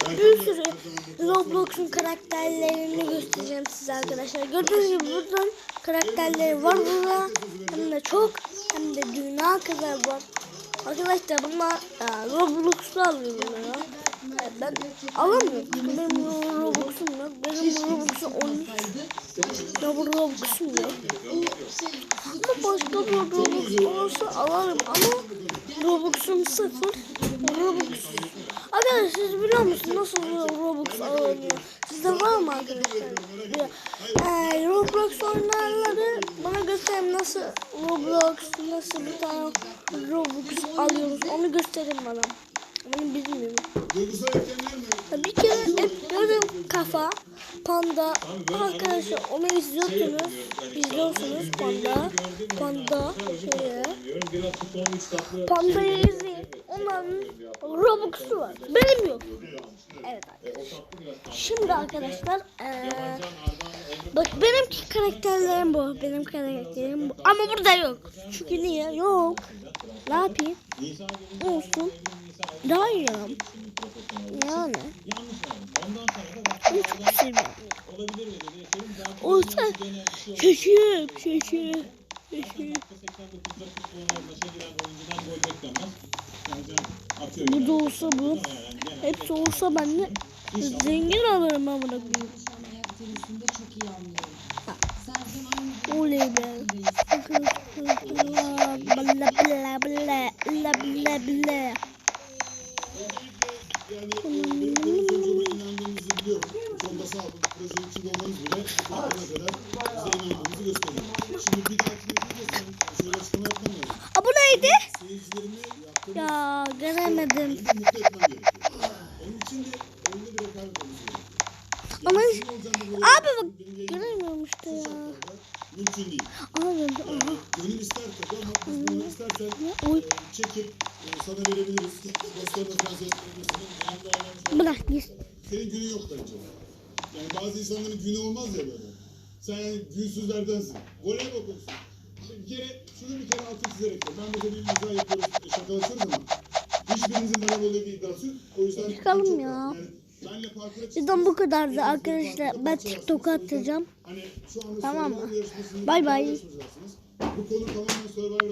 bir sürü Roblox'un karakterlerini göstereceğim size arkadaşlar. Gördüğünüz gibi buradan karakterleri var burada. Hem de çok hem de dünya kadar var. Arkadaşlar bunlar e, Roblox'ta alıyor bunları. E, Ben alamıyorum. Benim Roblox'um yok. Benim Roblox'um 13. Ya bu Roblox'um yok. Ama başka Roblox olursa alırım ama Robux'um sıfır. Robux. Arkadaşlar siz biliyor musunuz nasıl Robux alınıyor? Sizde var mı arkadaşlar? Ee, Roblox oynayanları bana gösterin nasıl Roblox, nasıl bir tane Robux alıyoruz onu gösterin bana. Ben bilmiyorum. Bir kere hep gördüm kafa, panda. Arkadaşlar onu izliyorsunuz. İzliyorsunuz panda. Panda katlı Pandayı izleyin. Robux'u var. Benim yok. Evet arkadaşlar. Şimdi arkadaşlar eee bak benimki karakterlerim bu. Benim karakterim bu. Ama burada yok. Çünkü niye? Yok. Ne yapayım? Olsun. Daha iyi ya. Yani. Ben çok seviyorum. Olsa şaşırıp şaşırıp şaşırıp. Bu da olsa bu. Hepsi olsa ben de zengin alırım amına koyayım. Oley be. Bla bla bla bla bla bla. Aa bu neydi? Seyircilerimi Ya göremedim. oluşuyor. Ama abi bak göremiyorum işte ya. Abi gönül ister tabii ama istersen Oy. çekip e, sana verebiliriz. Dostlarına olan çok Bırak git. Senin günün yok bence. Yani bazı insanların günü olmaz ya böyle. Sen günsüzlerdensin. Voleybol konusu. Bir kere şunu bir kere altı çizerek. Ben burada bir imza yapıyoruz, şakalaşıyoruz ama hiçbirinizin bana böyle bir iddiası yok. O yüzden Çıkalım ya. Yani benle parkura Bizden bu kadardı arkadaşlar. Ben TikTok'a atacağım. Hani şu anda Tamam Survivor mı? Bay bay. Bu konu tamamen Survivor